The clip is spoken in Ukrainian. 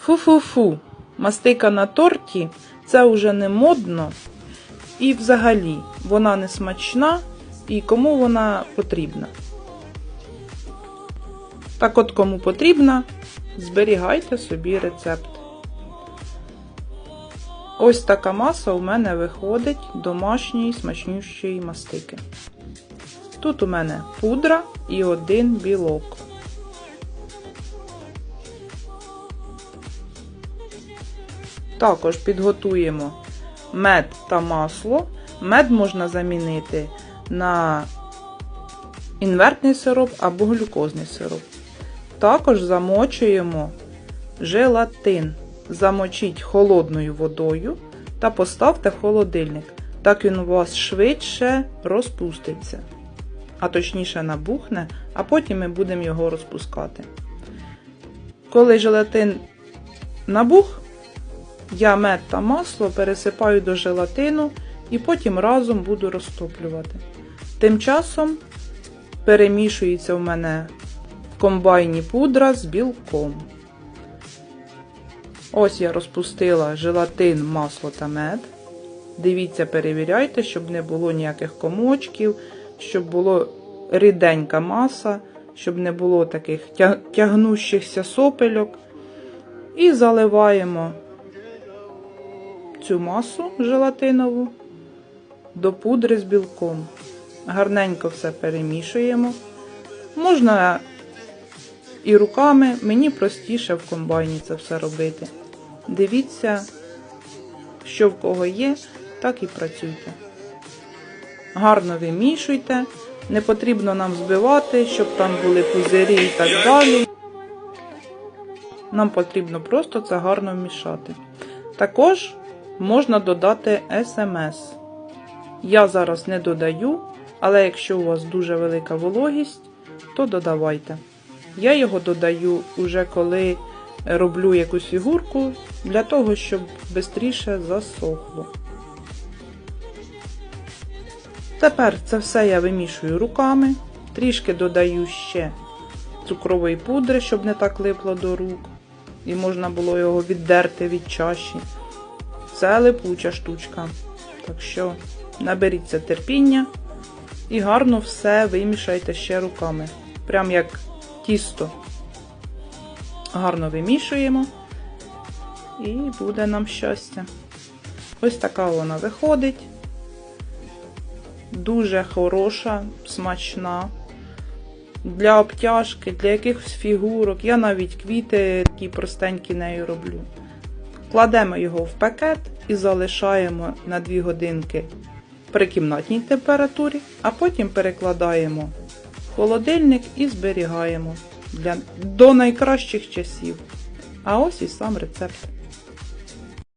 Фу-фу-фу, мастика на торті це вже не модно. І взагалі вона не смачна і кому вона потрібна. Так от кому потрібна, зберігайте собі рецепт. Ось така маса у мене виходить домашньої смачнющої мастики. Тут у мене пудра і один білок. Також підготуємо мед та масло. Мед можна замінити на інвертний сироп або глюкозний сироп. Також замочуємо желатин. Замочіть холодною водою та поставте в холодильник. Так він у вас швидше розпуститься. А точніше набухне, а потім ми будемо його розпускати. Коли желатин набух, я мед та масло пересипаю до желатину і потім разом буду розтоплювати. Тим часом перемішується в мене в комбайні пудра з білком. Ось я розпустила желатин, масло та мед. Дивіться, перевіряйте, щоб не було ніяких комочків, щоб було ріденька маса, щоб не було таких тягнущихся сопельок. І заливаємо цю масу желатинову до пудри з білком. Гарненько все перемішуємо. Можна і руками, мені простіше в комбайні це все робити. Дивіться, що в кого є, так і працюйте. Гарно вимішуйте, не потрібно нам збивати, щоб там були пузирі і так далі. Нам потрібно просто це гарно вмішати. Також можна додати смс. Я зараз не додаю, але якщо у вас дуже велика вологість, то додавайте. Я його додаю уже коли роблю якусь фігурку, для того, щоб швидше засохло. Тепер це все я вимішую руками, трішки додаю ще цукрової пудри, щоб не так липло до рук, і можна було його віддерти від чаші. Це липуча штучка. Так що наберіться терпіння і гарно все вимішайте ще руками. Прям як тісто. Гарно вимішуємо, і буде нам щастя. Ось така вона виходить. Дуже хороша, смачна. Для обтяжки, для якихось фігурок. Я навіть квіти такі простенькі нею роблю. Кладемо його в пакет і залишаємо на 2 годинки при кімнатній температурі, а потім перекладаємо в холодильник і зберігаємо для, до найкращих часів. А ось і сам рецепт.